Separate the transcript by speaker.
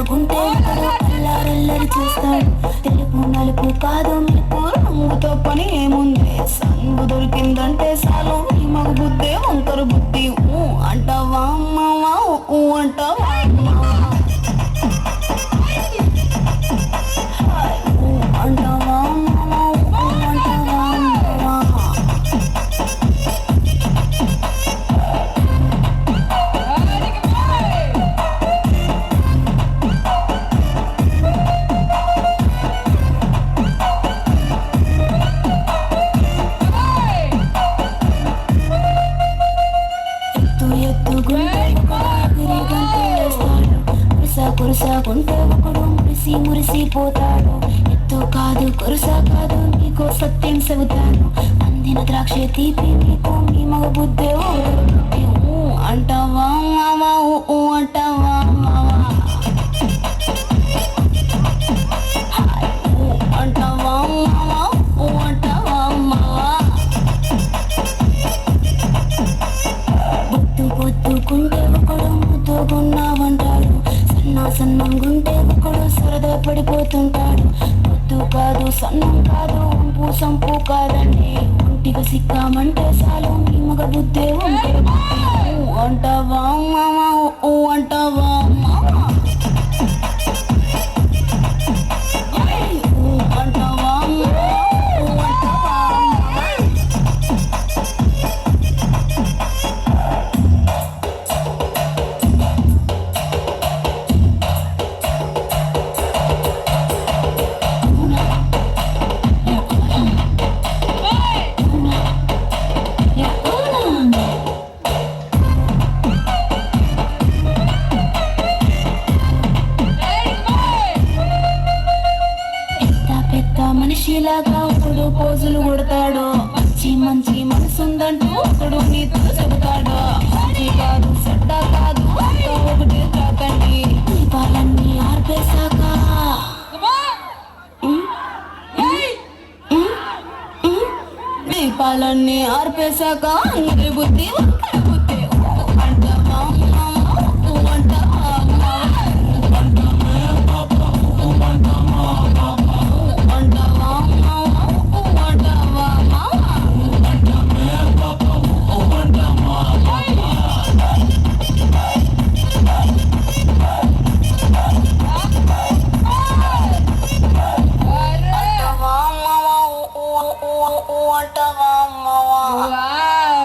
Speaker 1: గుంటే ఒకడు అల్లారల్లరి చేస్తాడు. తెలుపు నలుపు కాదు మెరుపు రంగుతో పని ఏముంది? సంగు దొరికిందంటే సాలు మగ బుద్ధి వంకరు బుద్ధి. ఊ అంటావా కురుస కురుస ఒకడు మురిసి మురిసిపోతాడు ఎత్తు కాదు కురుస కాదు నీకో సత్యం చెబుతాను. అందిన ద్రాక్ష తీపి నీకు మీ మగ బుద్ధి అంటావా మావా ఊ అంటావా మావా. అంటావా మావా ఊ అంటావా మావా. బొత్తు పొత్తుకుంటే ఒకడు ముద్దుగున్నావంటాడు నా సన్నం గుంటే ఒకడు సరదా పడిపోతుంటాడు. పొత్తు కాదు సన్నం కాదు ఉంపు సంపు కాదండి. ఒంటిగా సిక్కామంటే చాలు మీ మగ బుద్ధే ఉంటే ఊ అంటావా మామ ఊ అంటావా ఇలాగా ఒకడు పోజులు కొడతాడు. మంచి మంచి మనసుందంటూ ఒకడు నీతో చెబుతాడు. మంచి కాదు చెడ్డ కాదు అంతా ఒకటే కాకండి దీపాలన్నీ ఆర్పేశాక. దీపాలన్నీ ఆర్పేశాక. అందరి బుద్ధి అంటావా